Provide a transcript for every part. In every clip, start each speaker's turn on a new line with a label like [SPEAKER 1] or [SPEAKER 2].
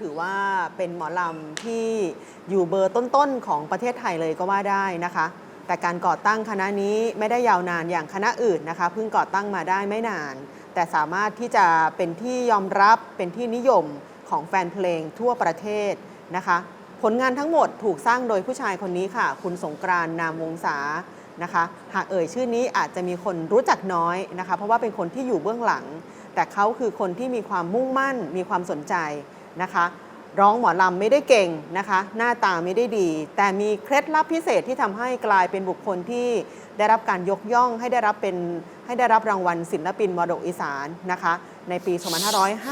[SPEAKER 1] ถือว่าเป็นหมอลำที่อยู่เบอร์ต้นๆของประเทศไทยเลยก็ว่าได้นะคะ แต่การก่อตั้งคณะนี้ไม่ได้ยาวนานอย่างคณะอื่นนะคะเพิ่งก่อตั้งมาได้ไม่นาน แต่สามารถที่จะเป็นที่ยอมรับเป็นที่นิยมของแฟนเพลงทั่วประเทศนะคะผลงานทั้งหมดถูกสร้างโดยผู้ชายคนนี้ค่ะ คุณสงกรานนามวงศานะคะ หากเอ่ยชื่อนี้อาจจะมีคนรู้จักน้อยนะคะ เพราะว่าเป็นคนที่อยู่เบื้องหลัง แต่เขาคือคนที่มีความมุ่งมั่น มีความสนใจ นะคะ ร้องหมอลำไม่ได้เก่งนะคะ หน้าตาไม่ได้ดี แต่มีเคล็ดลับพิเศษที่ทำให้กลายเป็นบุคคลที่ได้รับการยกย่องให้ได้รับเป็นให้ได้รับรางวัลศิลปินมรดกอีสานนะคะ ในปี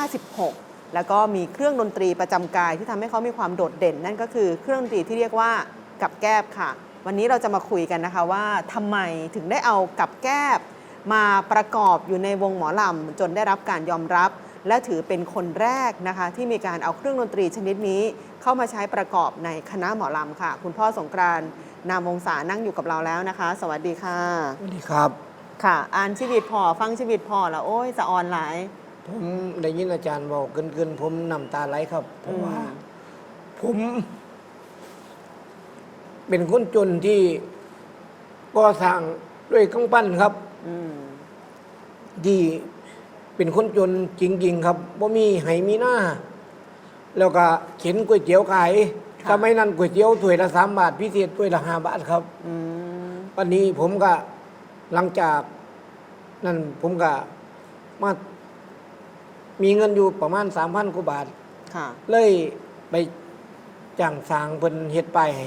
[SPEAKER 1] 2556 แล้วก็มีเครื่องดนตรีประจำกายที่ทำให้เขามีความโดดเด่น นั่นก็คือเครื่องดนตรีที่เรียกว่ากับแก้บค่ะ วันนี้เราจะมาคุยกันนะคะว่าทำไมถึงได้เอากับแก้บมาประกอบอยู่ในวงหมอลำจนได้รับการยอมรับ และถือเป็นคนแรกนะคะ ที่มีการเอาเครื่องดนตรีชนิดนี้ เข้ามาใช้ประกอบในคณะหมอลำค่ะ คุณพ่อสงกรานต์นามวงศานั่งอยู่กับเราแล้วนะคะ สวัสดีค่ะ
[SPEAKER 2] สวัสดีครับ
[SPEAKER 1] ค่ะ อ่านชีวิตพ่อฟังชีวิตพ่อแล้วโอ้ยสะออนหลาย
[SPEAKER 2] ผมได้ยินอาจารย์บอกเกินเกินๆผมน้ำตาไหลครับเพราะว่า
[SPEAKER 1] อืม
[SPEAKER 2] ผม เป็นคนจนที่ก่อสร้างด้วยกำปั้นครับ
[SPEAKER 1] อืม
[SPEAKER 2] ที่ เป็นคนจนจริง ๆ ครับว่ามีไหมีหน้า แล้วก็เข็นก๋วยเตี๋ยวขายสมัยนั้นก๋วยเตี๋ยวถ้วยละสามบาทพิเศษถ้วยละห้าบาทครับ
[SPEAKER 1] อืม
[SPEAKER 2] วันนี้ผมก็หลังจากนั่นผมก็มามีเงินอยู่ประมาณสามพันกว่าบาท
[SPEAKER 1] ค่ะ
[SPEAKER 2] เลยไปจ้างสร้างเป็นเฮ็ดป้ายให้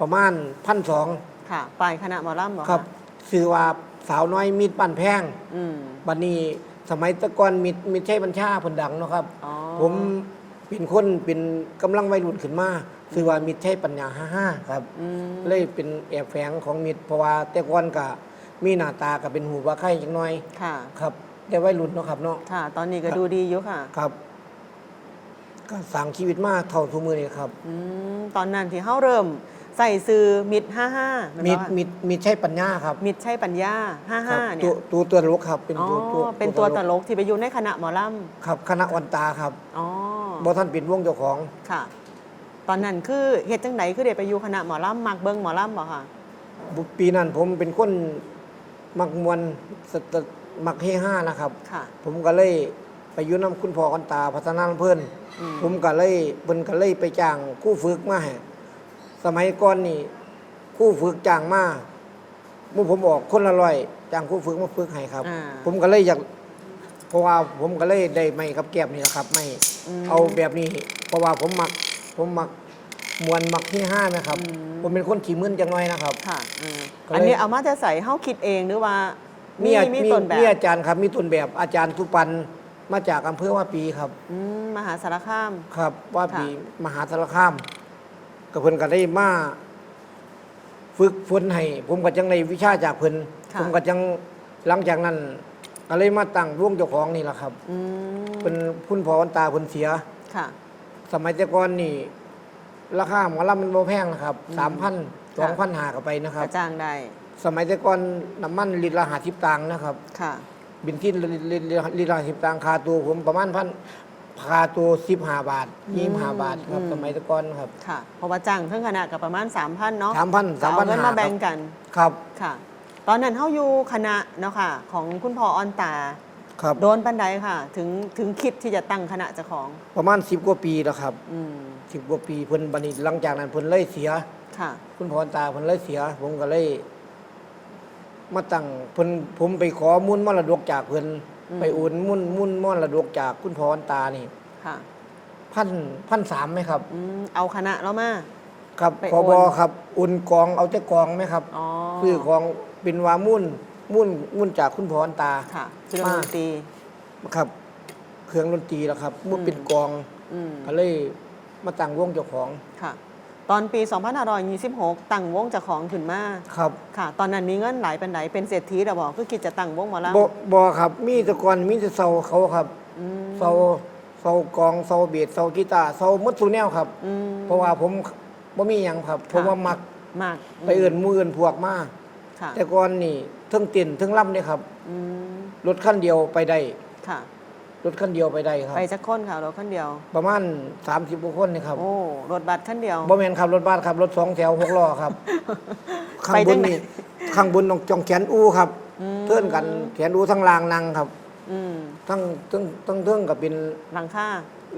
[SPEAKER 2] ประมาณพันสอง
[SPEAKER 1] ค่ะไปคณะหมอลำเหรอคะ
[SPEAKER 2] ครับซื้อว่าสาวน้อยมีดปั้นแพง
[SPEAKER 1] อืม
[SPEAKER 2] บัดนี้ สมัยแตะกอนมีดมีดใช้บัญชาเพิ่นดังเนาะครับ
[SPEAKER 1] อ๋อ
[SPEAKER 2] ผมเป็นคนเป็นกำลังวัยรุ่นขึ้นมาซื้อว่ามีดใช้ปัญญาห้าห้าครับ
[SPEAKER 1] อืม
[SPEAKER 2] เลยเป็นแอบแฝงของมิตรเพราะว่าแต่ก่อนก็มีหน้าตาก็เป็นหูว่าไข่จังน้อย
[SPEAKER 1] ค่ะ
[SPEAKER 2] ครับ แต่วัยรุ่นเนาะครับเนาะ
[SPEAKER 1] ค่ะ ตอนนี้ก็ดูดีอยู่ค่ะ
[SPEAKER 2] ครับ ก็สร้างชีวิตมาเท่าทุกมือนี่ครับ
[SPEAKER 1] อืมตอนนั้นที่เขาเริ่ม ใส่ซื้อมิดห้าห้า
[SPEAKER 2] มี
[SPEAKER 1] มี
[SPEAKER 2] มีมีใช่ปัญญาครับ
[SPEAKER 1] มิดใช่ปัญญาห้า
[SPEAKER 2] ครั
[SPEAKER 1] ห้า
[SPEAKER 2] บ
[SPEAKER 1] เนี่
[SPEAKER 2] ตัวยตัวตัวตลกครับเป็น
[SPEAKER 1] อ๋อ
[SPEAKER 2] ตัวตัว
[SPEAKER 1] เป็นตัวตลกที่ไปอยู่ในคณะหมอล
[SPEAKER 2] ครับคณะวันตาครับำ
[SPEAKER 1] อ๋อ
[SPEAKER 2] บ่ท่านเป็นวงเจ้าของ
[SPEAKER 1] ค่ะ ตอนนั้นคือเหตุจังไหนคือเด็ไปอยู่คณะหมอลำมักเบิ้งหมอลำบ่ค่ะ
[SPEAKER 2] บุปีนั้นผมเป็นคนมักมวนสตมักเฮห้านะครับ
[SPEAKER 1] ค่ะ
[SPEAKER 2] ผมก็เลยไปอยู่น้ำคุณพ่อกันตาพัฒนาเพื่อน
[SPEAKER 1] อืม
[SPEAKER 2] ผมก็เลยเพิ่นก็เลยไปจ้างคู่ฝึกมาให้ สมัยก่อนนี่คู่ฝึกจ้างมาเมื่อผมออกคนละร้อยจ้างคู่ฝึกมาฝึกให้ครับ
[SPEAKER 1] อ่า
[SPEAKER 2] ผมก็เลยอยากเพราะว่าผมก็เลยได้ไม่กับแก้บนี่แหละครับ ไม่
[SPEAKER 1] อืม
[SPEAKER 2] เอาแบบนี้ เพราะว่าผมมัก ผมมักมวนมักที่ห้านะครับ
[SPEAKER 1] อืม
[SPEAKER 2] ผมเป็นคนขี้มึนจังน้อยนะครับ
[SPEAKER 1] ค่ะอืม
[SPEAKER 2] ก็เลย
[SPEAKER 1] อันนี้เอามาจะใส่เฮาคิดเองหรือว่า มี
[SPEAKER 2] อา
[SPEAKER 1] มี
[SPEAKER 2] มี
[SPEAKER 1] ต้นแบ
[SPEAKER 2] มี
[SPEAKER 1] บ
[SPEAKER 2] อาจารย์ครับ มีต้นแบบอาจารย์ทุปันมาจากอำเภอว่าปีครับ
[SPEAKER 1] อืมมหาสารคาม
[SPEAKER 2] ครับ ว่า
[SPEAKER 1] ค่ะ
[SPEAKER 2] ปีมหาสารคาม กับเพิ่นก็ได้มาฝึกฝนให้ผมก็จังในวิชาจากเพิ่น
[SPEAKER 1] ค่ะ
[SPEAKER 2] ผมก็จังหลังจากนั้นก็เลยมาตั้งวงเจ้าของนี่แหละครับ
[SPEAKER 1] อืม
[SPEAKER 2] เป็นพุ่นพอวันตาเพิ่นเสีย
[SPEAKER 1] ค่ะ
[SPEAKER 2] สมัยแต่ก่อนนี่ ราคาหมอลำมันบ่แพงนะครับ
[SPEAKER 1] อืม
[SPEAKER 2] สามพันสองพันหากันไปนะค
[SPEAKER 1] ก
[SPEAKER 2] รับ
[SPEAKER 1] ระจ้างได้
[SPEAKER 2] สมัยแต่ก่อนน้ำมันลิตรละหาสิบตังค์นะครับ
[SPEAKER 1] ค่ะ
[SPEAKER 2] บินที่ลิตรลิตรละสิบตังค์คาตัวผมประมาณพัน คาตัวสิบห้าบาทยี่สิบห้าบาทครับ
[SPEAKER 1] อืม
[SPEAKER 2] สมัยแต่ก่อนครับ
[SPEAKER 1] ค่ะ เพราะว่าจ้างเพิ่งคณะกับประมาณ 3,000เนาะ
[SPEAKER 2] สามพันสามพัน
[SPEAKER 1] เอเงิน
[SPEAKER 2] หา
[SPEAKER 1] มาแบ่งกัน
[SPEAKER 2] ครับ
[SPEAKER 1] ค่ะ ตอนนั้นเฮาอยู่คณะเนาะค่ะ ของคุณพ่อออนตา
[SPEAKER 2] ครับ
[SPEAKER 1] โดนปันใดค่ะ ถึงถึงคิดที่จะตั้งคณะเจ้าของ
[SPEAKER 2] ประมาณสิบกว่าปีแล้วครับ
[SPEAKER 1] อืม
[SPEAKER 2] สิบกว่าปีเพิ่นบัดนี้หลังจากนั้นเพิ่นเลยเสีย
[SPEAKER 1] ค่ะ
[SPEAKER 2] คุณพรตาเพิ่นเลยเสีย ผมก็เลย มาตั้งเพิ่นผมไปขอมุ่นมรดกจากเพิ่น
[SPEAKER 1] อืม
[SPEAKER 2] ไปโอุ่นมุ่นมุ่นมรดกจากคุณพรตานี่
[SPEAKER 1] ค่ะ
[SPEAKER 2] พันพันสามไหมครับ
[SPEAKER 1] อืมเอาคณะเรามา
[SPEAKER 2] ครับ
[SPEAKER 1] ไป
[SPEAKER 2] พ
[SPEAKER 1] โอน
[SPEAKER 2] บครับ อุ่นกองเอาแต่กองไหมครับ
[SPEAKER 1] อ๋อ
[SPEAKER 2] คือกองเป็นว่ามุ่นมุ่นมุ่นจากคุณพรตา
[SPEAKER 1] ค่ะเครื่องดนตรี
[SPEAKER 2] ครับ เครื่องดนตรีแล้วครับมุ่น
[SPEAKER 1] อืม
[SPEAKER 2] เป็นกอง
[SPEAKER 1] อืม
[SPEAKER 2] ก็เลยมาตั้งวงเจ้าของ
[SPEAKER 1] ค่ะ ตอนปี 2526ตั้งวงเจ้าของขึ้นมา
[SPEAKER 2] ครับ
[SPEAKER 1] ค่ะ ตอนนั้นมีเงินหลายเป็นไหนเป็นเศรษฐีแต่บอกคือคิดจะตั้งวงหมอลำ
[SPEAKER 2] บอบอครับ มีแต่ก่อนมีแต่เสาเขาครับ
[SPEAKER 1] อืม
[SPEAKER 2] เสาเสากองเสาเบียดเสากีตาร์เสาหมัดสูแนวครับ
[SPEAKER 1] อืม
[SPEAKER 2] เพราะว่าผมบ่มีหยังครับ
[SPEAKER 1] ค่ะ
[SPEAKER 2] ผมว่ามัก
[SPEAKER 1] มาก
[SPEAKER 2] ไปเอื่นหมืออื่นพวกมา
[SPEAKER 1] ค่ะ
[SPEAKER 2] แต่ก่อนนี่เทั้งเต้นเทั้งล่ำเนี่ยครับ
[SPEAKER 1] อืม
[SPEAKER 2] รถคันเดียวไปได้
[SPEAKER 1] ค่ะ
[SPEAKER 2] รถคันเดียวไปได้ครับ
[SPEAKER 1] ไปจักคนค่ะรถคันเดียว
[SPEAKER 2] ประมาณ 30กว่าคนนี่ครับ
[SPEAKER 1] โอ้รถบัสคันเดียว
[SPEAKER 2] บ่แม่นขับรถบัสครับรถสองแถวหกล้อครับ ข้าง
[SPEAKER 1] ไป
[SPEAKER 2] บ
[SPEAKER 1] จั
[SPEAKER 2] น
[SPEAKER 1] งไหน
[SPEAKER 2] นี่ข้างบนต้องจองแขนอู้ครับ
[SPEAKER 1] อืม
[SPEAKER 2] เทื่อนกันแขนอู้ทั้งรางนั่งครับ
[SPEAKER 1] อืม
[SPEAKER 2] ทั้งทั้งทั้งเทื่องกับเป็น
[SPEAKER 1] หลังคา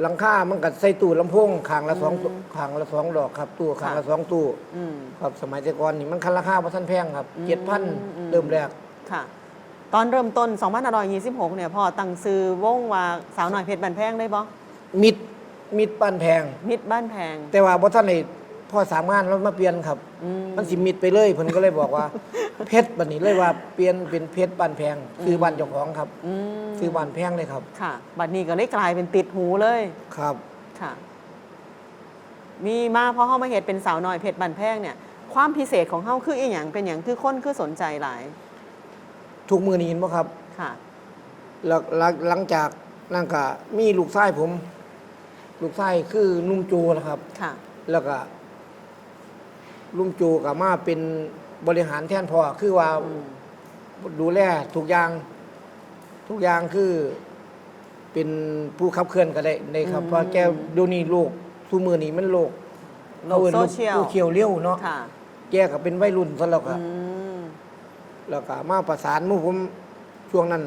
[SPEAKER 2] หลังคามันก็ใส่ตู้ลำโพงข้างละสอง
[SPEAKER 1] อืม
[SPEAKER 2] ข้างละสองดอกครับ ตู้ข้างละ
[SPEAKER 1] ค่ะ
[SPEAKER 2] สองตู้
[SPEAKER 1] อืม
[SPEAKER 2] ครับสมัยแต่ก่อนนี่มันคันราคาบ่ทันแพงครับ
[SPEAKER 1] อืม
[SPEAKER 2] เจ็ดพัน
[SPEAKER 1] อืม
[SPEAKER 2] เริ่มแรก
[SPEAKER 1] ค่ะ ตอนเริ่มต้น2526เนี่ยพ่อตั้งซื้อวงว่าสาวหน่อยเพชรบันแพงได้บ่
[SPEAKER 2] มิดมิดป้านแพง
[SPEAKER 1] มิตรบ้านแพง
[SPEAKER 2] แต่ว่าบ่ทันได้พ่อสามงานแล้วมาเปลี่ยนครับ
[SPEAKER 1] อืม
[SPEAKER 2] มันสิมิดไปเลยเพิ่นก็เลยบอกว่า เพชรบัดนี้เลยว่าเปลี่ยนเป็นเพชรบ้านแพงซื้อบ้านเจ้าของครับ
[SPEAKER 1] อืม
[SPEAKER 2] ซื้อบ้านแพงเลยครับ
[SPEAKER 1] ค่ะ บัดนี้ก็เลยกลายเป็นติดหูเลย
[SPEAKER 2] ครับ
[SPEAKER 1] ค่ะ มีมาเพราะเฮามาเฮ็ดเป็นสาวน้อยเพชรบันแพงเนี่ย ความพิเศษของเฮาคืออีหยังเป็นหยังคือคนคือสนใจหลาย
[SPEAKER 2] ทุกมือนี้เห็นบ่ครับ
[SPEAKER 1] ค่ะ
[SPEAKER 2] แล้วหลังหลังจากนั่นก็มีลูกชายผม ลูกชายคือนุ่มโจนะครับ
[SPEAKER 1] ค่ะ
[SPEAKER 2] แล้วก็ลุงโจก็มาเป็นบริหารแทนพ่อคือว่า
[SPEAKER 1] อืม
[SPEAKER 2] ดูแลทุกอย่าง ทุกอย่างคือเป็นผู้ขับเคลื่อนก็ได้ในครับ
[SPEAKER 1] อืม
[SPEAKER 2] เพราะแกดูนี่โลกซูมือนี้มันโลก
[SPEAKER 1] โลกโซเชียล
[SPEAKER 2] ลูกเขียวเลี้ยวเนาะ
[SPEAKER 1] ค่ะ
[SPEAKER 2] แกก็เป็นวัยรุ่นซะแล้วก็
[SPEAKER 1] อืม
[SPEAKER 2] แล้วก็มาประสานหมู่ผมช่วงนั้น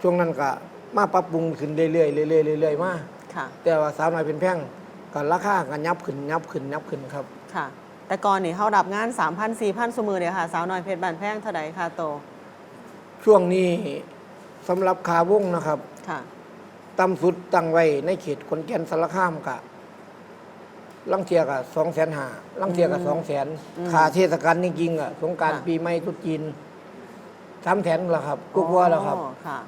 [SPEAKER 2] ช่วงนั้นก็มาปรับปรุงขึ้นเรื่อยๆเรื่อยๆเรื่อยๆมา
[SPEAKER 1] ค่ะ
[SPEAKER 2] แต่ว่าสาวน้อยเป็นแพงก็ราคาก็ยับขึ้นยับขึ้นยับขึ้นครับ
[SPEAKER 1] ค่ะ แต่ก่อนนี่เฮารับงาน 3,000 4,000สมือเนี่ยค่ะ สาวน้อยเพชรบันแพงเท่าใดค่าโต
[SPEAKER 2] ช่วงนี้สำหรับขาวงนะครับ
[SPEAKER 1] ค่ะ
[SPEAKER 2] ต่ำสุดตั้งไว้ในเขตขอนแก่นสารคามกะ ลังเทียกะสองแสนหาลังเทียกะ
[SPEAKER 1] อืม
[SPEAKER 2] สองแสน
[SPEAKER 1] อืม
[SPEAKER 2] ค่าเทศกาลจริงๆอะสงกราร
[SPEAKER 1] ค่ะ
[SPEAKER 2] ปีใหม่ตรุษจีนสามแสนแล้วครับกุกว่าแล้วครับ
[SPEAKER 1] อ๋อค่ะ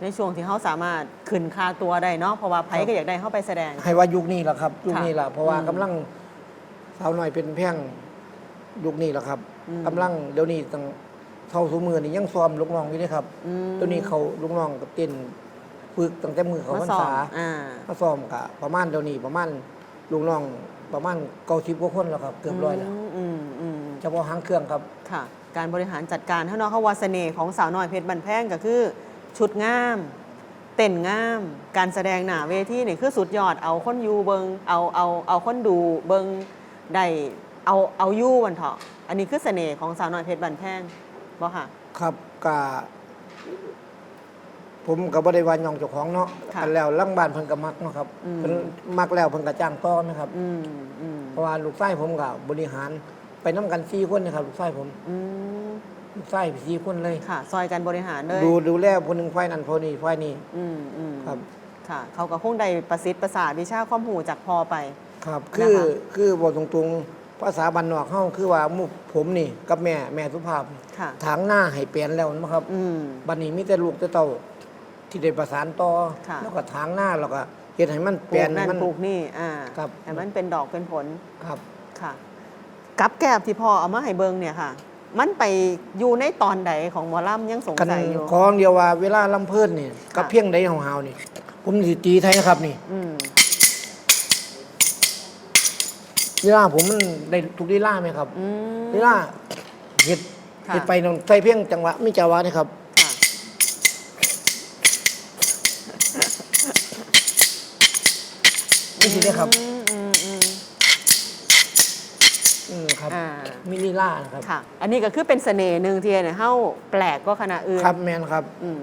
[SPEAKER 1] ในช่วงที่เขาสามารถขึ้นค่าตัวได้เนาะ เพราะว่าไผก็อยากได้เข้าไปแสดง
[SPEAKER 2] ให้ว่ายุคนี้แหละครับ ยุคนี้แหละ
[SPEAKER 1] ค่ะ
[SPEAKER 2] เพราะว่า
[SPEAKER 1] อืม
[SPEAKER 2] กำลังสาวน้อยเป็นแพงยุคนี้แหละครับ
[SPEAKER 1] อืม
[SPEAKER 2] กำลังเดี๋ยวนี้ตั้งเท่าสูมือนี่ยังซ้อมลูกน้องอยู่เลยครับ
[SPEAKER 1] อืม
[SPEAKER 2] เดี๋ยวนี้เขาลูกน้องก็เต้นฝึกตั้งแต่มือเขา
[SPEAKER 1] มา
[SPEAKER 2] พรร
[SPEAKER 1] สอ
[SPEAKER 2] ษา
[SPEAKER 1] บอ่า
[SPEAKER 2] มาซ้อมกะประมาณเดี๋ยวนี้ประมาณลูกน้อง ประมาณเก้าสิบกว่าคนแล้วครับ เกือบร้อยแล้ว
[SPEAKER 1] มอืมอืม
[SPEAKER 2] เฉพาะหางเครื่องครับ
[SPEAKER 1] ค่ะ การบริหารจัดการเท่าเนาะเขาว่าเสน่ห์ของสาวน้อยเพชรบันแพงก็คือ ชุดงาม เต้นงาม การแสดงหน้าเวทีนี่คือสุดยอดเอาคนอยู่เบิงเอาเอาเอาคนดูเบิงได้เอาเอาอยู่วันเถาะอันนี้คือเสน่ห์ของสาวน้อยเพชรบันแพงบ่ค่ะ
[SPEAKER 2] ครับกะ ผมกับบริวารยองเจ้าของเนาะ
[SPEAKER 1] ค่ะ
[SPEAKER 2] กันแล้วลังบ้านเพิ่นก็มักเนาะครับ
[SPEAKER 1] อืม
[SPEAKER 2] เพิ่นมักแล้วเพิ่นก็จ้างต่อนะครับ
[SPEAKER 1] อืมอืม
[SPEAKER 2] เพราะว่าลูกชายผมก็บริหารไปน้กันสี่คนนะครับลูกชายผม
[SPEAKER 1] อืม
[SPEAKER 2] ลูกชายสี่คนเลย
[SPEAKER 1] ค่ะ ซอยการบริหารเลย
[SPEAKER 2] ดูดูแลคนหนึ่งฝ่ายนั้นฝ่ายนี้ฝ่ายนี้
[SPEAKER 1] อืมอืม
[SPEAKER 2] ครับ
[SPEAKER 1] ค่ะ เขาก็คงได้ประสิทธิ์ประสาทวิชาความหูจากพอไป
[SPEAKER 2] ครับ คือ
[SPEAKER 1] นะคะ
[SPEAKER 2] คือบอกตรงๆภาษาบ้านนอกเฮาคือว่าหมุผมนี่กับแม่แม่สุภาพ
[SPEAKER 1] ค่ะ
[SPEAKER 2] ถางหน้าให้เปลี่ยนแล้วนะครับ
[SPEAKER 1] อืม
[SPEAKER 2] บัดนี้มีแต่ลูกแต่เต้า ที่ได้ประสานต่อ
[SPEAKER 1] ค่ะ
[SPEAKER 2] แล้วก็ถางหน้าแล้วก็เฮ็ดให้มัน
[SPEAKER 1] ป
[SPEAKER 2] เป
[SPEAKER 1] ลู
[SPEAKER 2] ลี่ย
[SPEAKER 1] ก
[SPEAKER 2] น
[SPEAKER 1] นั่น
[SPEAKER 2] มัน
[SPEAKER 1] ปลูกนี่อ่า
[SPEAKER 2] ครับ
[SPEAKER 1] แต่มันเป็นดอกเป็นผล
[SPEAKER 2] ครับ
[SPEAKER 1] ค่ะกับแกบที่พ่อเอามาให้เบิงเนี่ยค่ะ มันไปอยู่ในตอนใดของหมอลำยังสง
[SPEAKER 2] กัน
[SPEAKER 1] สัยอยู่
[SPEAKER 2] ของเดียวว่าเวลาลำเพิ่นนี่กับ
[SPEAKER 1] ค่ะ
[SPEAKER 2] เพียงใดของเฮานี่ ผมสิตีไทยนะครับนี่
[SPEAKER 1] อืม
[SPEAKER 2] เวลาผมมันได้ทุกลีลาไหมครับ
[SPEAKER 1] อืม
[SPEAKER 2] ลีลาเฮ็ด
[SPEAKER 1] ค่ะ
[SPEAKER 2] เฮ็ดไปนองใส่เพียงจังหวะมีจังหวะนี่ครับ
[SPEAKER 1] ค่ะ
[SPEAKER 2] นี่สิได้ครับ
[SPEAKER 1] อืมอืมอืม
[SPEAKER 2] อืมครับ
[SPEAKER 1] อ่า
[SPEAKER 2] มีลีลานะครับ
[SPEAKER 1] ค่ะ อันนี้ก็คือเป็นเสน่ห์หนึ่งที่เนี่ยเฮ้าแปลกก็คณะอื่น
[SPEAKER 2] ครับแมนครับ
[SPEAKER 1] อืม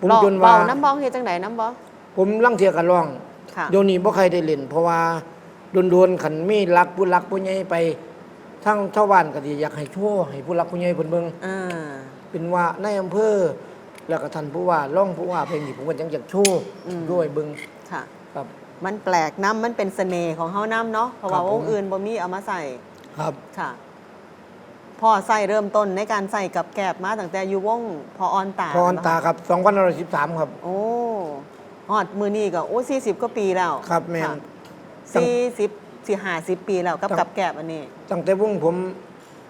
[SPEAKER 2] ผม
[SPEAKER 1] ลอง
[SPEAKER 2] จนว่า
[SPEAKER 1] เบน้ำบ้องเฮ็ดจังไดน้ำบ้อง
[SPEAKER 2] ผมลังเทียกันร้อง
[SPEAKER 1] ค่ะ
[SPEAKER 2] เดี๋ยวนี้บ่ใครได้เล่น เพราะว่าโดนๆขันมีรักผู้รักผู้ใหญ่ไปทั้งชาวบ้านก็สิอยากให้โชว์ให้ผู้รักผู้ใหญ่เพิ่นเบิ่ง
[SPEAKER 1] อ่า
[SPEAKER 2] เป็นว่าในอำเภอแล้วก็ท่านผู้ว่าร่องผู้ว่าเพลงนี้ผมก็ยังอยากโชว์ด้วยเบิ่ง
[SPEAKER 1] ค่ะ
[SPEAKER 2] ครับ
[SPEAKER 1] มันแปลกน้ำมันเป็นเสน่ห์ของเฮาน้ำเนาะเพราะว่า
[SPEAKER 2] ครับผม
[SPEAKER 1] วงอื่นบ่มีเอามาใส่
[SPEAKER 2] ครับ
[SPEAKER 1] ค่ะพ่อใส่เริ่มต้นในการใส่กับแกบมาตั้งแต่อยู่วงพอออนตา
[SPEAKER 2] พรตาครับ2513ครับ
[SPEAKER 1] โอ้ฮอดมือนี่ก็โอ้40กว่าปีแล้ว
[SPEAKER 2] ครับแม่น
[SPEAKER 1] ค่ะ40 4 50ปีแล้วกับ
[SPEAKER 2] ครับ
[SPEAKER 1] กับแกบอันนี้
[SPEAKER 2] ตั้งแต่วงผม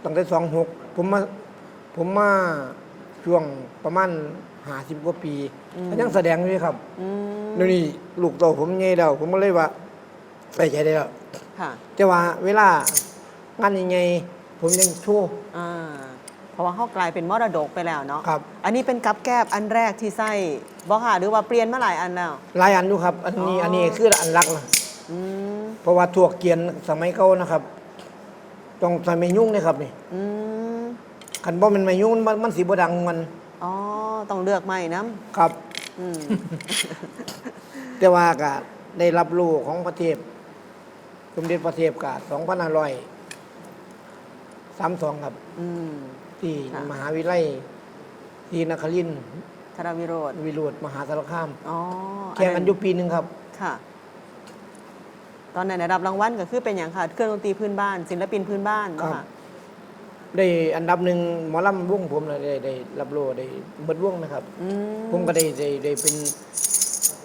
[SPEAKER 2] ตั้งแต่26ผมมาผมมาช่วงประมาณ 50กว่าปี
[SPEAKER 1] อืม
[SPEAKER 2] ก็ยังแสดงอยู่เลยครับ
[SPEAKER 1] อืม
[SPEAKER 2] เดี๋ยวนี้ลูกโตผมใหญ่แล้วผมก็เลยว่าไปใจได้แล้ว
[SPEAKER 1] ค่ะ
[SPEAKER 2] แต่ว่าเวลางานใหญ่ๆผมยังโชว์
[SPEAKER 1] อ่าเพราะว่าเขากลายเป็นมรดกไปแล้วเนาะ
[SPEAKER 2] ครับ
[SPEAKER 1] อันนี้เป็นกับแก้บอันแรกที่ใส่บ่ค่ะหรือว่าเปลี่ยนมาหลายอันแล้ว
[SPEAKER 2] หลายอันอยู่ครับ อันนี้
[SPEAKER 1] อ๋ออั
[SPEAKER 2] อันนี้คืออันรักนะ
[SPEAKER 1] อืม
[SPEAKER 2] เพราะว่าถั่วเกียนสมัยเก่านะครับต้องใส่ไม่ยุ่งนะครับนี่
[SPEAKER 1] อืม
[SPEAKER 2] คันบ่แมันไม่ยุ่งมันมันสีบ่ดังมัน
[SPEAKER 1] อ๋อ ต้องเลือกใหม่น้
[SPEAKER 2] ครับำ
[SPEAKER 1] อืม
[SPEAKER 2] แต่ว่าก็ได้รับรู้ของประเทศสมเด็จพระเทพกา2532ครับ
[SPEAKER 1] อืม
[SPEAKER 2] ที่
[SPEAKER 1] ค่ะ
[SPEAKER 2] มหาวิทยาลัยที่นครินทร์
[SPEAKER 1] ธารวิโรธ
[SPEAKER 2] วิโรธมหาสารคาม
[SPEAKER 1] อ๋อ
[SPEAKER 2] แข่งกันอยู่ปีหนึ่งครับ
[SPEAKER 1] ค่ะ ตอนไหนได้รับรางวัลก็คือเป็นอย่างค่ะ เครื่องดนตรีพื้นบ้าน ศิลปินพื้นบ้าน
[SPEAKER 2] ครั
[SPEAKER 1] เนาะ
[SPEAKER 2] บ
[SPEAKER 1] ค่ะ
[SPEAKER 2] ได้อันดับหนึ่งหมอลำวงผมเลยได้ได้รับรู้ได้เบิดวงนะครับ
[SPEAKER 1] อืม
[SPEAKER 2] ผมก็ได้ได้ได้เป็น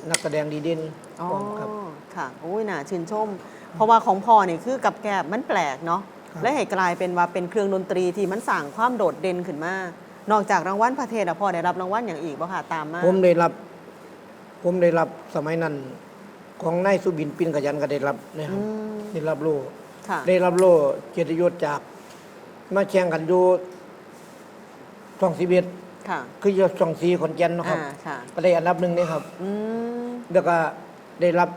[SPEAKER 2] นักแสดงดีเด่น
[SPEAKER 1] อ๋อ
[SPEAKER 2] ครับ
[SPEAKER 1] ค่ะโอ้ยน่าชื่นชม เพราะว่าของพ่อนี่คือกับแกบมันแปลกเนาะ
[SPEAKER 2] ครับ
[SPEAKER 1] และให้กลายเป็นว่าเป็นเครื่องดนตรีที่มันสั่งความโดดเด่นขึ้นมานอกจากรางวัลประเทศอะพ่อได้รับรางวัลอย่างอีกบ่ค่ะตามมา
[SPEAKER 2] ผมได้รับ ผมได้รับสมัยนั้น ของนายสุบินปินขยันก็ได้รับนะค
[SPEAKER 1] อื
[SPEAKER 2] รับ
[SPEAKER 1] ม
[SPEAKER 2] ได้รับรู้
[SPEAKER 1] ค่ะ
[SPEAKER 2] ได้รับรู้เกียรติยศจาก มาแข่งกันอยู่ช่องสีเบียด
[SPEAKER 1] ค่ะ
[SPEAKER 2] คืออยู่ช่องสีขอนแก่นเนาะครับ
[SPEAKER 1] อ่าค่ะ
[SPEAKER 2] ก็ได้อันดับหนึ่งนี่ครับ
[SPEAKER 1] อืม
[SPEAKER 2] แล้วก็ได้รับ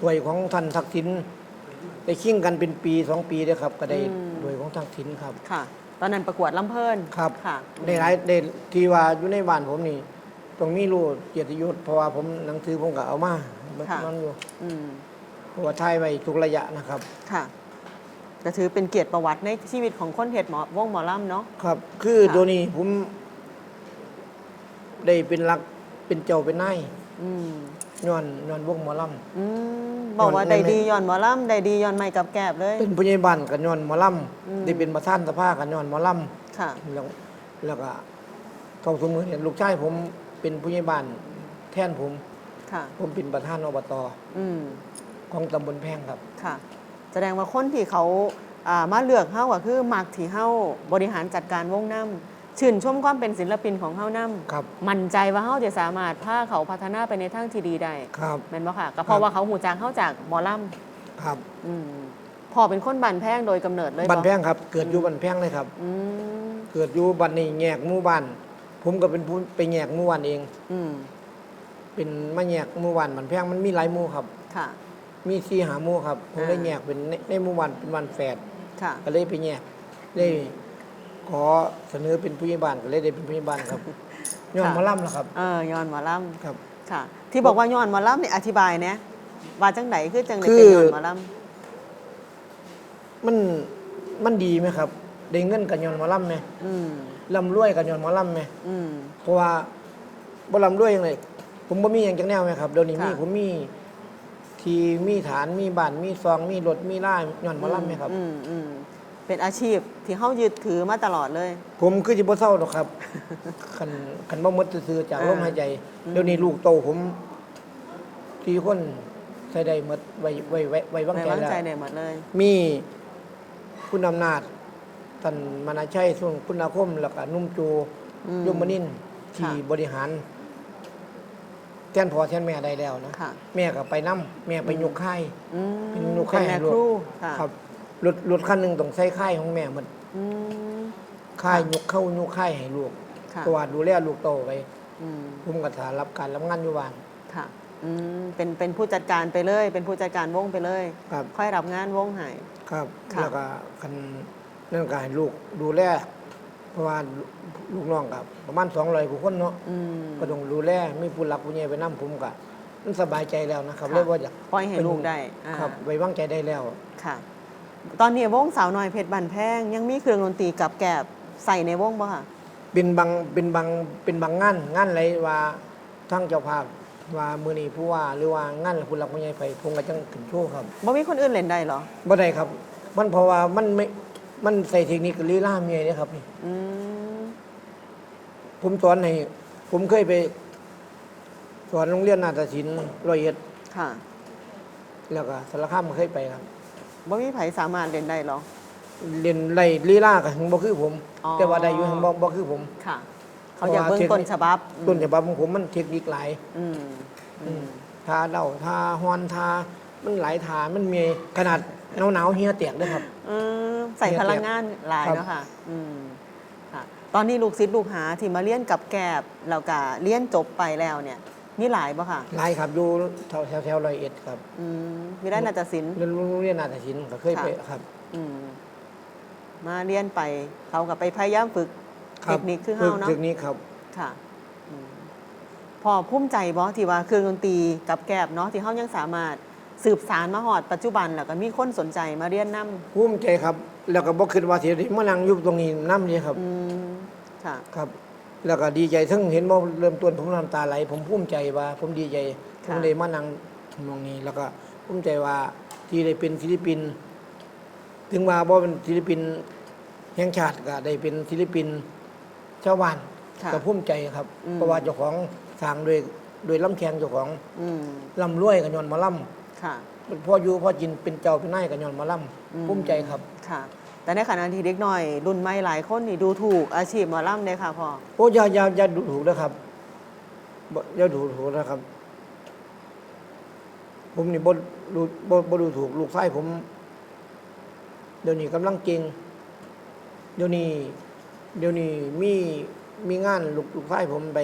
[SPEAKER 2] ถ้วยของท่านทักษิณได้ขิ้งกันเป็นปีสองปีด้วยครับ ก็ได้ถ้วยของทักษิณครับ
[SPEAKER 1] ค่ะ ตอนนั้นประกวดลำเพลิน
[SPEAKER 2] ครับ
[SPEAKER 1] ค่ะ
[SPEAKER 2] ได้หลายได้ที่ว่าอยู่ในบ้านผมนี่ต้องมีรูปเกียรติยศเพราะว่าผมหนังสือผมก็เอามามันอยู่
[SPEAKER 1] อืม
[SPEAKER 2] เพราะว่าถ่ายไว้ทุกระยะนะครับ
[SPEAKER 1] ค่ะ จะถือเป็นเกียรติประวัติในชีวิตของคนเฮ็ดหมอวงหมอลำเนาะ
[SPEAKER 2] ครับ คือ
[SPEAKER 1] ค่ะ
[SPEAKER 2] ตัวนี้ผม ได้เป็นรักเป็นเจ้าเป็นนาย
[SPEAKER 1] อืม
[SPEAKER 2] ย้อนย้อนวงหมอล
[SPEAKER 1] อืมบอกว่า
[SPEAKER 2] ย้อน
[SPEAKER 1] ได้
[SPEAKER 2] แม่
[SPEAKER 1] ดีย้อนหมอลำได้ดีย้อนไม่กับแกบเลยำ
[SPEAKER 2] เป็นผู้ใหญ่บ้านกับย้อนหมอล
[SPEAKER 1] อืมำ
[SPEAKER 2] ได้เป็นประธานสภากับย้อนหมอล
[SPEAKER 1] ค่ะำ
[SPEAKER 2] แล้วแล้วก็ทองสมือเนี่ยลูกชายผมเป็นผู้ใหญ่บ้านแทนผม
[SPEAKER 1] ค่ะ
[SPEAKER 2] ผมเป็นประธานอบต
[SPEAKER 1] อืม
[SPEAKER 2] ของตำบลแพงครับ
[SPEAKER 1] ค่ะ แสดงว่าคนที่เขาอ่ามาเลือกเฮาก็คือมักที่เฮาบริหารจัดการวงน้ำชื่นชมความเป็นศิลปินของเฮาน้
[SPEAKER 2] ครับำ
[SPEAKER 1] มั่นใจว่าเฮาจะสามารถพาเขาพัฒนาไปในทางที่ดีได้
[SPEAKER 2] ครับ
[SPEAKER 1] แม่นบ่ค่ะก็เพราะว่าเขาหูจักเฮาจากหมอล
[SPEAKER 2] ครับำ
[SPEAKER 1] อืมพ่อเป็นคนบันแพงโดยกำเนิดเลย
[SPEAKER 2] บ้านแพงครับ เกิดอยู่บ้านแพงเลยครับ
[SPEAKER 1] อืม
[SPEAKER 2] เกิดอยู่บ้านนี้แยกหมู่บ้านผมก็เป็นผู้ไปแยกหมู่บ้านเอง
[SPEAKER 1] อืม
[SPEAKER 2] เป็นมาแยกหมู่บ้านบ้านแพงมันมีหลายหมู่ครับ
[SPEAKER 1] ค่ะ
[SPEAKER 2] มีสี่หาหมู่ครับ ผม
[SPEAKER 1] อ่า
[SPEAKER 2] ได้แยกเป็นในในหมู่บ้านเป็นบ้านแฝด
[SPEAKER 1] ค่ะ
[SPEAKER 2] ก็เลยไปแยกได้ขอเสนอเป็นผู้ใหญ่บ้านก็เลยได้เป็นผู้ใหญ่บ้านครับ ย้อน
[SPEAKER 1] ค่ะ
[SPEAKER 2] หมาล่ำล่ะครับ
[SPEAKER 1] เออย้อนหมอล
[SPEAKER 2] ครับำ
[SPEAKER 1] ค่ะ ที่บอกว่าย้อนหมอลำเนี่ยอธิบายเนี่ยว่าจังไหนคือจังไหน
[SPEAKER 2] คือ
[SPEAKER 1] เป็นย้อนหมอล
[SPEAKER 2] มันมันดีไหมครับ ได้เงินกับย้อนหมาล่ำไหมำ
[SPEAKER 1] อืม
[SPEAKER 2] ร่ำรวยกับย้อนหมาล่ำไหม
[SPEAKER 1] อืม
[SPEAKER 2] เพราะว่าบ่ร่ำรวยยังไงผมบ่มีอย่างจังแนวไหมครับเดี๋ยวนี้มี
[SPEAKER 1] ค่ะ
[SPEAKER 2] ผมมี ที่มีฐานมีบ้านมีซองมีรถมีล่าย้อนหมาล่ำไหมครับ
[SPEAKER 1] อืมอืมเป็นอาชีพที่เขายึดถือมาตลอดเลย
[SPEAKER 2] ผมคือสิบ่เศร้าหรอกครับคันคันบ่หมดซื่อๆจาก
[SPEAKER 1] อ่า
[SPEAKER 2] ลมหายใจเดี๋ยวนี้ลูกโตผมสี่คนใส่ได้หมดไว้ไว้ไว้ไว้วาง
[SPEAKER 1] ไม่
[SPEAKER 2] ใจ
[SPEAKER 1] วาง
[SPEAKER 2] แล้ว
[SPEAKER 1] ใจได้หมดเลย
[SPEAKER 2] มีคุณอำนาจท่านมานาชัยส่วนคุณอาคมแล้วก็นุ่มจู
[SPEAKER 1] อืม
[SPEAKER 2] ยมนินทร์ที่
[SPEAKER 1] ค่ะ
[SPEAKER 2] บริหาร แทนพ่อแทนแม่ได้แล้วนะ
[SPEAKER 1] ค่ะ
[SPEAKER 2] แม่ก็ไปนํแม่ไปยกค่าย
[SPEAKER 1] อืม
[SPEAKER 2] เป็นลูก
[SPEAKER 1] เป็น
[SPEAKER 2] ค่าย
[SPEAKER 1] แม่
[SPEAKER 2] ให้ลูก
[SPEAKER 1] ครูค่ะ
[SPEAKER 2] ครับรถรถคันหนึงต้องใส่ค่ายของแม่หมด
[SPEAKER 1] อืม
[SPEAKER 2] ค่าย
[SPEAKER 1] ค่ะ
[SPEAKER 2] ยกเข้ายกค่ายให้ลูก
[SPEAKER 1] ค่ะ
[SPEAKER 2] เพราะว่าดูแลลูกโตไป
[SPEAKER 1] อืม
[SPEAKER 2] ผมก็ถารับการรับงานอยู่บ้าน
[SPEAKER 1] ค่ะอืมเป็นเป็นผู้จัดการไปเลย เป็นผู้จัดการวงไปเลย
[SPEAKER 2] ครับ
[SPEAKER 1] ค่อยรับงานวงให้
[SPEAKER 2] ครับ
[SPEAKER 1] ค่ะ
[SPEAKER 2] แล้วก็คันนั่นก็ให้ลูกดูแล เพราะว่าลูกน้องกับประมาณ200กว่าคนเนาะ
[SPEAKER 1] อืม
[SPEAKER 2] ก็ต้องดูแลมีผู้หลักผู้ใหญ่ไปนํผมก็มันสบายใจแล้วนะครับ
[SPEAKER 1] ค่ะ
[SPEAKER 2] เลยว่าอยาก
[SPEAKER 1] ปล่อยให้ลูกได้อ่า
[SPEAKER 2] ครับไว้วางใจได้แล้ว
[SPEAKER 1] ค่ะ ตอนนี้วงสาวน้อยเพชรบันแพง ยังมีเครื่องดนตรีกับแกบใส่ในวงบ่ค่ะ
[SPEAKER 2] เป็นบางเป็นบางเป็นบางงานงานอะไรว่าทั้งเจ้าภาพว่ามือนี้ผู้ว่าหรือว่างานผู้หลักผู้ใหญ่ไปผมก็จังขึ้นโชว์ครับ
[SPEAKER 1] บ่มีคนอื่นเล่นได้เหรอ
[SPEAKER 2] บ่ได้ครับ มันเพราะว่ามันไม่ มันใส่เทคนิคลีลาเมียนี่ครับนี่
[SPEAKER 1] อืม
[SPEAKER 2] ผมสอนให้ผมเคยไป สอนโรงเรียนนาฏศิลป์ร้อยเอ็ด
[SPEAKER 1] ค่ะ
[SPEAKER 2] แล้วก็สารคามก็เคยไปครับ
[SPEAKER 1] บ่มีไผสามารถเล่นได้เหรอ
[SPEAKER 2] เรียนไล่ลีลาก็ถึงบ่คือผม
[SPEAKER 1] อ๋อ
[SPEAKER 2] แต่ว่าได้อยู่ถึงบ่บ่คือผม
[SPEAKER 1] ค่ะ เขาอยากเบิ่งต้นฉบับ
[SPEAKER 2] ต้นฉบับของผมมันเทคนิคหลาย
[SPEAKER 1] อืมอืม
[SPEAKER 2] ทาเดาทาฮอนทา มันหลายทามันมีขนาดหนาวๆเฮียเตียกด้วยครับ
[SPEAKER 1] เออ ใส่พลังงานหลาย
[SPEAKER 2] ครับ
[SPEAKER 1] เนาะค่ะอืมค่ะ ตอนนี้ลูกศิษย์ลูกหาที่มาเรียนกับแกบแล้วก็เรียนจบไปแล้วเนี่ย มีหลายบ่ค่ะ
[SPEAKER 2] หลายครับอยู่แถวแถวแถวร้อยเอ็ดครับ
[SPEAKER 1] อืมมีได้นาฏศิลป์
[SPEAKER 2] เรียนโรงเรียนนาฏศิลป์ก็เคยไป
[SPEAKER 1] ค่ะ
[SPEAKER 2] ครับ
[SPEAKER 1] อืมมาเรียนไปเขาก็ไปพยายามฝึก
[SPEAKER 2] ค
[SPEAKER 1] เท
[SPEAKER 2] รับ
[SPEAKER 1] คนิคคือเฮาเนาะ
[SPEAKER 2] เทคนิคครับ
[SPEAKER 1] ค่ะอืมพอภูมิใจบ่ที่ว่าเครื่องดนตรีกับแกบเนาะที่เฮายังสามารถสืบสารมาหอดปัจจุบันแล้วก็มีคนสนใจมาเรียนนํ
[SPEAKER 2] ภูมิใจครับ แล้วก็บ่คิดว่าสิได้มานั่งอยู่ตรงนี้น้ำนี่ครับ
[SPEAKER 1] อืมค่ะ
[SPEAKER 2] ครับ แล้วก็ดีใจทั้งเห็นว่าเริ่มต้นผมน้ำตาไหล ผมภูมิใจว่า ผมดีใจผ
[SPEAKER 1] ค่ะ
[SPEAKER 2] มได้มานั่งตรงนี้ แล้วก็ภูมิใจว่าที่ได้เป็นศิลปิน ถึงว่าบ่เป็นศิลปินแห่งชาติก็ได้เป็นศิลปินชาวบ้าน
[SPEAKER 1] ค่ะ
[SPEAKER 2] ก็ภูมิใจครับ
[SPEAKER 1] อืม
[SPEAKER 2] เพราะว่าเจ้าของสร้างโดยโดยลำแขงเจ้าของ
[SPEAKER 1] อืม
[SPEAKER 2] ลำรวยกับยอนหมาล่
[SPEAKER 1] ค่ะำ
[SPEAKER 2] พ่ออยู่พ่อจินเป็นเจ้าเป็นนายกับยอนหมาล่
[SPEAKER 1] อืมำ
[SPEAKER 2] ภูมิใจครับ
[SPEAKER 1] ค่ะ แต่ในขณะที่เด็กน้อย รุ่นใหม่หลายคนนี่ดูถูกอาชีพหมอลำเลยค่ะพ่อ
[SPEAKER 2] โอ้อย่าอย่าอย่าดูถูกนะครับบ่อย่าดูถูกนะครับ ผมนี่บ่ดูบ่บ่ดูถูกลูกชายผม เดี๋ยวนี้กำลังเก่งเดี๋ยวนี้ เดี๋ยวนี้มีมีงานลูกลูกชายผมไป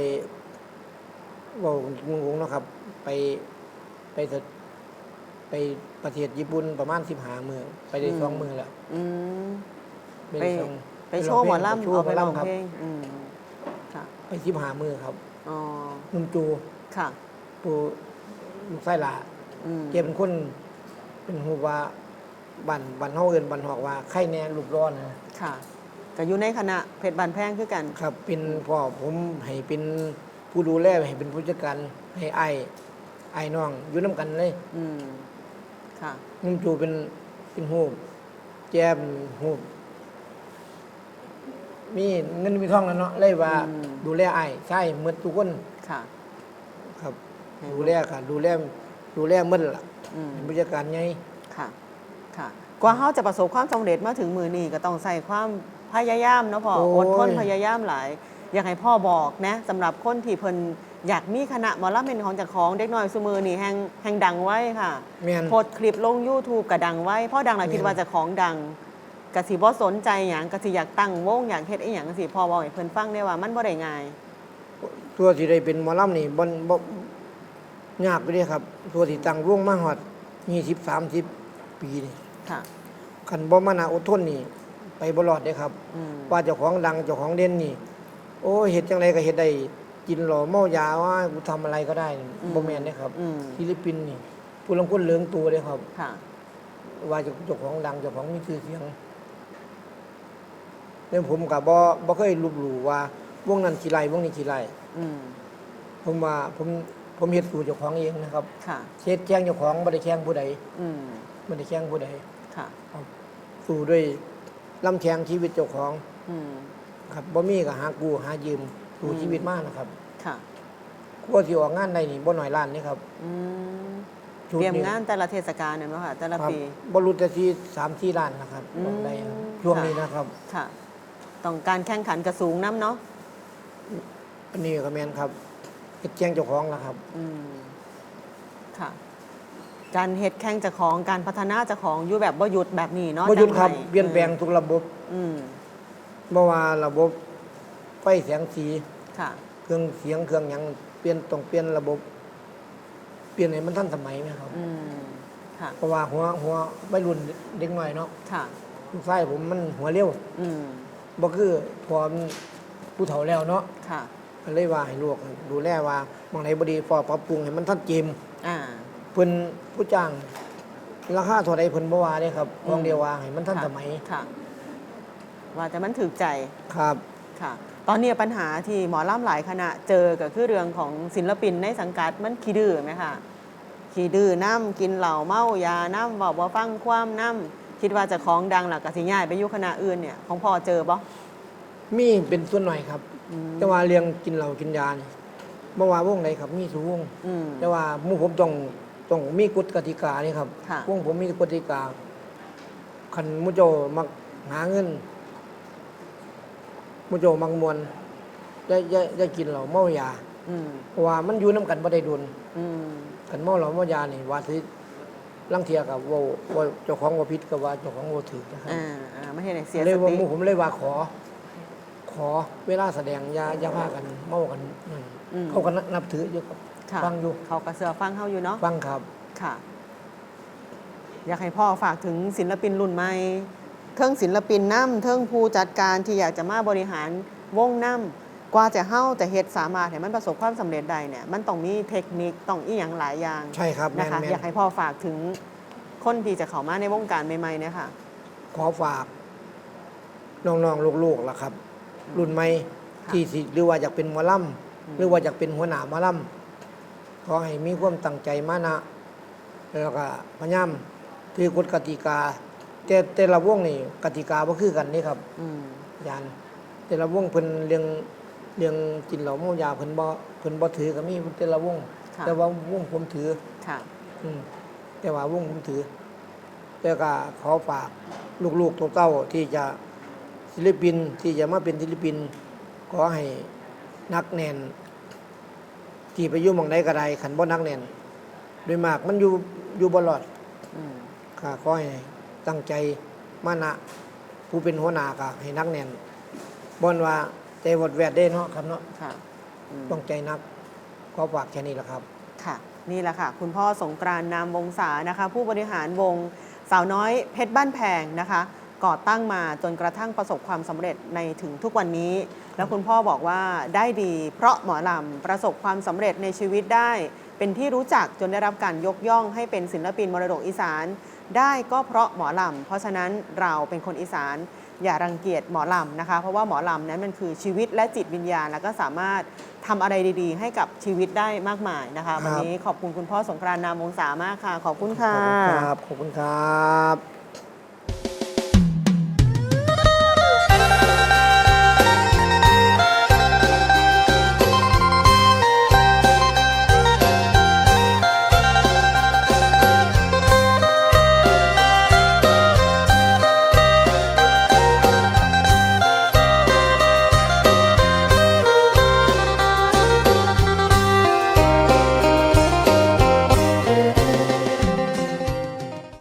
[SPEAKER 2] เว่างงๆเนาะครับ ไปไปเส ไปประเทศญี่ปุ่นประมาณสิบห้ามือไปได้
[SPEAKER 1] อืม
[SPEAKER 2] สองมือแล้ว
[SPEAKER 1] อืม
[SPEAKER 2] ด้
[SPEAKER 1] ไป
[SPEAKER 2] สอง
[SPEAKER 1] ไปโชว์หมอลำ
[SPEAKER 2] ไปโชว์
[SPEAKER 1] เอา
[SPEAKER 2] หม
[SPEAKER 1] ไป
[SPEAKER 2] อ
[SPEAKER 1] ร้อง
[SPEAKER 2] ลำครับ
[SPEAKER 1] เพลงอืมค่ะ
[SPEAKER 2] ไปสิบห้ามือครับ
[SPEAKER 1] อ๋อ
[SPEAKER 2] นุ่มจู
[SPEAKER 1] ค่ะ
[SPEAKER 2] ปูลูกไส้หลา
[SPEAKER 1] อืม
[SPEAKER 2] เกเป็นคน เป็นหูว่าบันบันเฮาเอินบันหอกว่าไข่แน่รูปร้อนนะ
[SPEAKER 1] ค่ะก็อยู่ในคณะเพชรบานแพงคือกัน
[SPEAKER 2] ครับเป็นพ่อผมให้เป็นผู้ดูแลให้เป็นผู้จัดการให้ไอ้ไอ้ายน้องอยู่น้ำกันเลย
[SPEAKER 1] อืม ค่ะ
[SPEAKER 2] นุ่มจูเป็นเป็นหูปแจมหูปมีเงินมีทองแล้วเนาะเลยว่า
[SPEAKER 1] อืม
[SPEAKER 2] ดูแลไอ้ายใช่เมื่อทุกคน
[SPEAKER 1] ค่ะ
[SPEAKER 2] ครับ
[SPEAKER 1] ให้
[SPEAKER 2] ดูแลค่ะ ดูแลดูแลเมื่อล่ะ
[SPEAKER 1] อืม
[SPEAKER 2] เป็นผู้จัดการไง
[SPEAKER 1] ค่ะ ค่ะ กว่าเขาจะประสบความสำเร็จมาถึงมือนี้ก็ต้องใส่ความพยายามเนาะพ่อ
[SPEAKER 2] โอ้ย
[SPEAKER 1] อดทนพยายามหลาย อยากให้พ่อบอกนะสำหรับคนที่เพิ่น อยากมีคณะหมอลำเป็นของเจากของเด็กน้อยซุมือนี่แห่งแห่งดังไว้ค่ะ
[SPEAKER 2] แม่น
[SPEAKER 1] โพสต์คลิปลง YouTube ก็ดังไว้พ่อดังหลาย
[SPEAKER 2] แม่น
[SPEAKER 1] คิดว่าเจะของดังกสิบ่สนใจหยังกสิอยากตั้งวงอยากเฮ็ดอีหยังสิพ่อบอกให้เพิ่นฟังได้ว่ามันบ่ได้ง่าย
[SPEAKER 2] ตัวที่ได้เป็นหมอลำนี่บนบ่ยากไปเลยครับ ตัวที่ตั้งวงมาฮอดยี่สิบสามสิบปีนี่
[SPEAKER 1] ค่ะ
[SPEAKER 2] คันบ่มานาอดทนนี่ ไปบ่รอดเด้ครับ
[SPEAKER 1] อืม
[SPEAKER 2] ว่าเจ้าของดังเจ้าของเด่นนี่ โอ้เฮ็ดจังไดก็เฮ็ดได้ กินเหล้าเมายาว่ากูทำอะไรก็ได้นี่บ่แม่นเด้ครับ
[SPEAKER 1] อืม
[SPEAKER 2] ฟิลิปปินส์นี่ผู้ลางคนเหลืองตัวเด้ครับ
[SPEAKER 1] ค่ะ
[SPEAKER 2] ว่าเจ้าเจ้าของดังเจ้าของมีชื่อเสียงแล้วผมก็บ่บ่เคยลบหลู่ว่าวงนั้นขี้ไรวงนี้ขี้ไร
[SPEAKER 1] อืม
[SPEAKER 2] ผมว่าผมผมเฮ็ดสู่เจ้าของเองนะครับ
[SPEAKER 1] ค่ะ
[SPEAKER 2] เฮ็ดแข่งเจ้าของบ่ได้แข่งผู้ใด
[SPEAKER 1] อืม
[SPEAKER 2] บ่ได้แข่งผู้ใด
[SPEAKER 1] ค่ะ
[SPEAKER 2] สู่ด้วยลำแข่งชีวิตเจ้าของ
[SPEAKER 1] อืม
[SPEAKER 2] ครับบ่มีก็หากู้หายืม สู่
[SPEAKER 1] อืม
[SPEAKER 2] ชีวิตมานะครับ
[SPEAKER 1] ค่ะ
[SPEAKER 2] กว่าสิออกงานได้นี่บ่น้อยล้านนี่ครับ
[SPEAKER 1] อืม
[SPEAKER 2] ชุด
[SPEAKER 1] เตรียม
[SPEAKER 2] นี้
[SPEAKER 1] งานแต่ละเทศกาลเนี่ยเนาะค่ะแต่ละ
[SPEAKER 2] ครับ
[SPEAKER 1] ปี
[SPEAKER 2] บ่รู้แต่ที่3 4ล้านนะครับ
[SPEAKER 1] อืม
[SPEAKER 2] ออกได้ครับช่วงนี้นะครับ
[SPEAKER 1] ค่ะ ต้องการแข่งขันกระสูงน้ำเนาะ
[SPEAKER 2] อันนี้ก็แม่นครับเฮ็ดแข่งเจ้าของนะครับ
[SPEAKER 1] อืมค่ะ การเฮ็ดแข่งเจะของการพัฒนาเจะของอยู่แบบบ่หยุดแบบนี้เนาะ
[SPEAKER 2] บ่หยุดครับ
[SPEAKER 1] จังไเป
[SPEAKER 2] ลี่ยนแปลงทุกระบบ
[SPEAKER 1] อืม
[SPEAKER 2] บ่ว่าระบบไฟแสงสี
[SPEAKER 1] ค่ะ
[SPEAKER 2] เครื่องเสียงเครื่องหยังเปลี่ยนต้องเปลี่ยนระบบ เปลี่ยนให้มันทันสมัยไหมครับ
[SPEAKER 1] อืม ค่ะ
[SPEAKER 2] เพราะว่าหัวหัววัยรุ่นเด็กน้อยเนาะ
[SPEAKER 1] ค่ะ
[SPEAKER 2] ลูกชายผมมันหัวเร็ว
[SPEAKER 1] อืม
[SPEAKER 2] บ่คือพอมันผู้เฒ่าแล้วเนาะ
[SPEAKER 1] ค่ะ
[SPEAKER 2] ก็เลยว่าให้ลูกดูแลว่าบางไหนบ่ดีพอปรับปรุงให้มันทันเจม
[SPEAKER 1] อ่า
[SPEAKER 2] เพิ่นผู้จ้างราคาเท่าใดเพิ่นบ่ว่าเด้ครับลองเดียวว่าให้มันทัน
[SPEAKER 1] ค่ะ
[SPEAKER 2] สมัย
[SPEAKER 1] ค่ะ ว่าแต่มันถึกใจ
[SPEAKER 2] ครับ
[SPEAKER 1] ค่ะ ตอนนี้ปัญหาที่หมอล่ำหลายคณะเจอก็คือเรื่องของศิลปินในสังกัดมันขี้ดื้อไหมคะขี้ดื้อน้ำกินเหล้าเมายาน้ำบอกว่าฟังความน้ำคิดว่าจะของดังหลักกสิย่ายไปอยุคณะอื่นเนี่ยของพ่อเจอบ่
[SPEAKER 2] มีเป็นส่วนหน่อยครับ
[SPEAKER 1] อืม
[SPEAKER 2] แต่ว่าเรื่องกินเหล้ากินยานี่บ่ว่าวงใดครับมีทุกวง
[SPEAKER 1] อืม
[SPEAKER 2] แต่ว่าหมู่ผมต้องต้องมีกฎกติกานี่ครับ
[SPEAKER 1] ค่ะ
[SPEAKER 2] วงผมมีกฎกติกาคันหมุเจ้ามักหาเงินห มุเจ้ามักมวนอย่าอย่าอย่ากินเหล้าเมายา
[SPEAKER 1] อืม
[SPEAKER 2] เพราะว่ามันอยู่นํกันบ่ได้ดุล
[SPEAKER 1] อืม
[SPEAKER 2] คันเมาเหล้าเมายานี่ว่าสิลังเทียกับว่าว่าเจ้าของว่าผิดก็ว่าเจ้าของว่าถูกนะครับ
[SPEAKER 1] อ่าอ่าไม่ใช่เสีย
[SPEAKER 2] เล
[SPEAKER 1] ส
[SPEAKER 2] ยว่า
[SPEAKER 1] ติ
[SPEAKER 2] หมู่ผมเลยว่าขอขขอเวลาแสดงอย่าอย่าพากันเมากันนั่น
[SPEAKER 1] อืม
[SPEAKER 2] เขาก็นับถืออยู่ครับ
[SPEAKER 1] ค่ะ
[SPEAKER 2] ฟังอยู่
[SPEAKER 1] เขากระเสือฟังเขาอยู่เนาะ
[SPEAKER 2] ฟังครับ
[SPEAKER 1] ค่ะ อยากให้พ่อฝากถึงศิลปินรุ่นใหม่ เทิงศิลปินน้ำเทิงผู้จัดการที่อยากจะมาบริหารวงน้ำกว่าจะเฮ้าแต่เฮ็ดสามารถให้มันประสบความสำเร็จได้เนี่ยมันต้องมีเทคนิคต้องอีหยังหลายอย่าง
[SPEAKER 2] ใช่ครับแม
[SPEAKER 1] นะ
[SPEAKER 2] น
[SPEAKER 1] คะ
[SPEAKER 2] แม
[SPEAKER 1] อยานกให้พ่อฝากถึงคนที่จะเข้ามาในวงการใหม่ๆเนะคะ
[SPEAKER 2] ขอฝากน้องๆลูกๆล่ะครับ รุ่นใหม่
[SPEAKER 1] ค่ะ
[SPEAKER 2] ที่สิหรือว่าอยากเป็นหมอลำหรือว่าอยากเป็นหัวหน้าหมอลำขอให้มีความตั้งใจมานะแล้วก็พยายามถือกฎกติกา แต่แต่ละวงนี่กติกาบ่คือกันนี่ครับ
[SPEAKER 1] อืม
[SPEAKER 2] ยานแต่ละวงเพิ่นเรื่องเรื่องกินเหล้าเมายาเพิ่นบ่เพิ่นบ่ถือก็มีแต่ละวง
[SPEAKER 1] ค่ะ
[SPEAKER 2] แต่ว่าวงผมถือ
[SPEAKER 1] ค่ะ
[SPEAKER 2] อืมแต่ว่าวงผมถือ แต่ก็ขอฝากลูกๆตัวเต้าที่จะศิลปินที่จะมาเป็นศิลปิน ขอให้นักแน่น ที่ไปอยู่หมองใดก็ได้ขันบ่นักแน่น โดยมากมันอยู่อยู่บ่รอด
[SPEAKER 1] อืม
[SPEAKER 2] ค่ะขอให้ ตั้งใจมานะผู้เป็นหัวหน้าก็ให้นักแน่นบ่นว่าใจวดแวดได้เนาะครับเนาะ
[SPEAKER 1] ค่ะอืม
[SPEAKER 2] ต้องใจนักขอฝากแค่นี้แหละครับ
[SPEAKER 1] ค่ะ นี่แหละค่ะ คุณพ่อสงกรานต์นามวงศานะคะ ผู้บริหารวงสาวน้อยเพชรบ้านแพงนะคะ ก่อตั้งมาจนกระทั่งประสบความสำเร็จในถึงทุกวันนี้ แล้วคุณพ่อบอกว่าได้ดี เพราะหมอลำประสบความสำเร็จในชีวิตได้ เป็นที่รู้จักจนได้รับการยกย่องให้เป็นศิลปินมรดกอีสาน ได้ก็เพราะหมอลำ เพราะฉะนั้นเราเป็นคนอีสานอย่ารังเกียจหมอลำนะคะ เพราะว่าหมอลำนั้นมันคือชีวิตและจิตวิญญาณ แล้วก็สามารถทำอะไรดีๆ ให้กับชีวิตได้มากมายนะคะ วันนี้ขอบคุณคุณพ่อสงกรานต์นามวงสามากค่ะ ขอบคุณค่ะ
[SPEAKER 2] อบคุณครับ ขอบคุณครับ